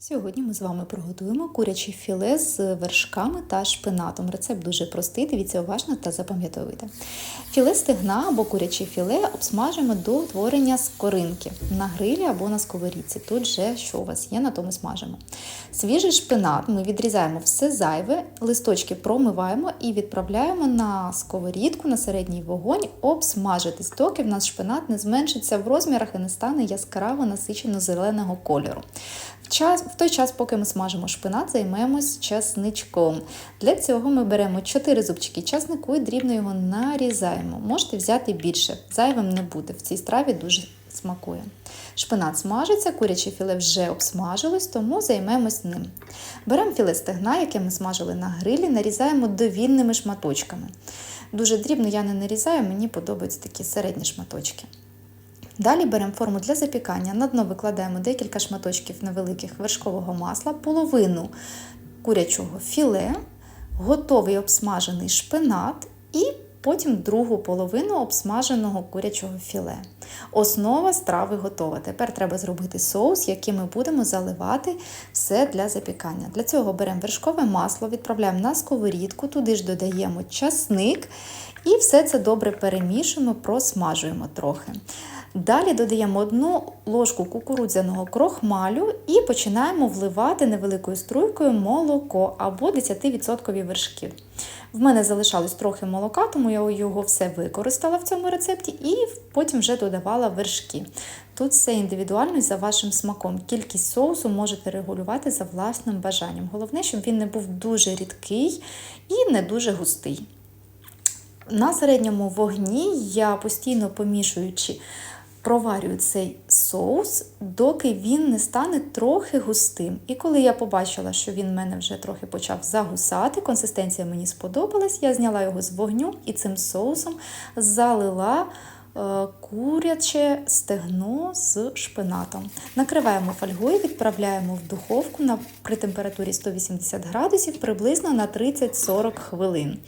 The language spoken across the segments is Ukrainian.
Сьогодні ми з вами приготуємо куряче філе з вершками та шпинатом. Рецепт дуже простий, дивіться уважно та запам'ятовуйте. Філе стегна або куряче філе обсмажимо до утворення скоринки на грилі або на сковорідці. Тут же що у вас є, на тому смажимо. Свіжий шпинат ми відрізаємо все зайве, листочки промиваємо і відправляємо на сковорідку на середній вогонь обсмажитись, доки в нас шпинат не зменшиться в розмірах і не стане яскраво насичено зеленого кольору. Час, в той час, поки ми смажимо шпинат, займемось часничком. Для цього ми беремо 4 зубчики часнику і дрібно його нарізаємо. Можете взяти більше, зайвим не буде. В цій страві дуже смакує. Шпинат смажиться, куряче філе вже обсмажилось, тому займемось ним. Беремо філе стегна, яке ми смажили на грилі, нарізаємо довільними шматочками. Дуже дрібно я не нарізаю, мені подобаються такі середні шматочки. Далі беремо форму для запікання. На дно викладаємо декілька шматочків невеликих вершкового масла, половину курячого філе, готовий обсмажений шпинат і потім другу половину обсмаженого курячого філе. Основа страви готова. Тепер треба зробити соус, який ми будемо заливати все для запікання. Для цього беремо вершкове масло, відправляємо на сковорідку, туди ж додаємо часник і все це добре перемішуємо, просмажуємо трохи. Далі додаємо одну ложку кукурудзяного крохмалю і починаємо вливати невеликою струйкою молоко або 10% вершків. В мене залишалось трохи молока, тому я його все використала в цьому рецепті і потім вже додавала вершки. Тут все індивідуально і за вашим смаком. Кількість соусу можете регулювати за власним бажанням. Головне, щоб він не був дуже рідкий і не дуже густий. На середньому вогні я постійно помішуючи проварюю цей соус, доки він не стане трохи густим. І коли я побачила, що він в мене вже трохи почав загусати, консистенція мені сподобалась, я зняла його з вогню і цим соусом залила куряче стегно з шпинатом. Накриваємо фольгою, відправляємо в духовку на, при температурі 180 градусів приблизно на 30-40 хвилин.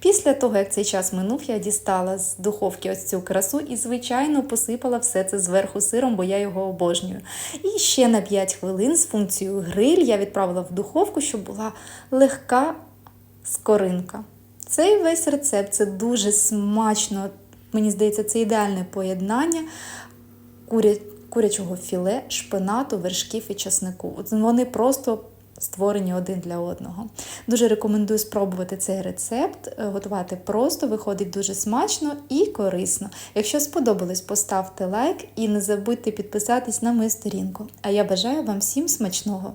Після того, як цей час минув, я дістала з духовки ось цю красу і, звичайно, посипала все це зверху сиром, бо я його обожнюю. І ще на 5 хвилин з функцією гриль я відправила в духовку, щоб була легка скоринка. Цей весь рецепт це дуже смачно. Мені здається, це ідеальне поєднання куря... курячого філе, шпинату, вершків і часнику. Вони просто створені один для одного. Дуже рекомендую спробувати цей рецепт, готувати просто, виходить дуже смачно і корисно. Якщо сподобалось, поставте лайк і не забудьте підписатись на мою сторінку. А я бажаю вам всім смачного!